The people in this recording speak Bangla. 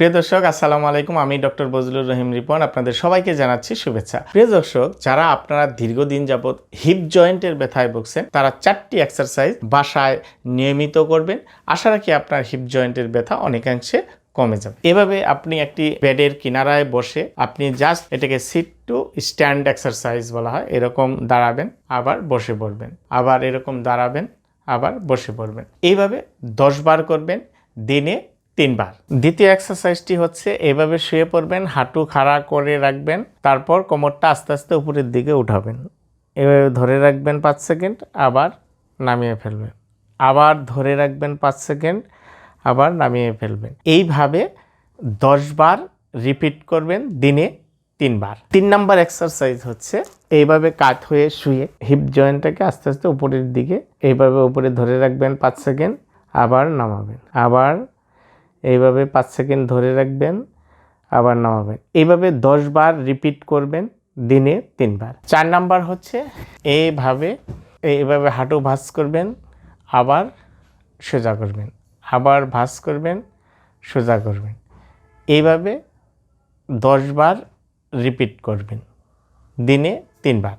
প্রিয় দর্শক, আসসালামু আলাইকুম। আমি ডক্টর বজলুর রহিম রিপন, আপনাদের সবাইকে জানাচ্ছি শুভেচ্ছা। প্রিয় দর্শক, যারা আপনারা দীর্ঘদিন যাবৎ হিপ জয়েন্টের ব্যথায় ভুগছেন, তারা চারটি এক্সারসাইজ বাসায় নিয়মিত করবেন। আশা রাখি আপনার হিপ জয়েন্টের ব্যথা অনেকাংশে কমে যাবে। এভাবে আপনি একটি বেডের কিনারায় বসে আপনি জাস্ট এটাকে সিট টু স্ট্যান্ড এক্সারসাইজ বলা হয়, এরকম দাঁড়াবেন, আবার বসে পড়বেন, আবার এরকম দাঁড়াবেন, আবার বসে পড়বেন। এইভাবে দশ বার করবেন, দিনে তিনবার। দ্বিতীয় এক্সারসাইজটি হচ্ছে এভাবে শুয়ে পড়বেন, হাঁটু খাড়া করে রাখবেন, তারপর কোমরটা আস্তে আস্তে উপরের দিকে উঠাবেন। এভাবে ধরে রাখবেন পাঁচ সেকেন্ড, আবার নামিয়ে ফেলবেন। আবার ধরে রাখবেন পাঁচ সেকেন্ড, আবার নামিয়ে ফেলবেন। এইভাবে দশ বার রিপিট করবেন, দিনে তিনবার। তিন নাম্বার এক্সারসাইজ হচ্ছে এইভাবে কাত হয়ে শুয়ে হিপ জয়েন্টটাকে আস্তে আস্তে উপরের দিকে, এইভাবে উপরে ধরে রাখবেন পাঁচ সেকেন্ড, আবার নামাবেন, আবার এইভাবে পাঁচ সেকেন্ড ধরে রাখবেন, আবার নামাবেন। এইভাবে দশ বার রিপিট করবেন, দিনে তিনবার। চার নাম্বার হচ্ছে এইভাবে এইভাবে হাঁটু ভাঁজ করবেন, আবার সোজা করবেন, আবার ভাঁজ করবেন, সোজা করবেন। এইভাবে দশ বার রিপিট করবেন, দিনে তিনবার।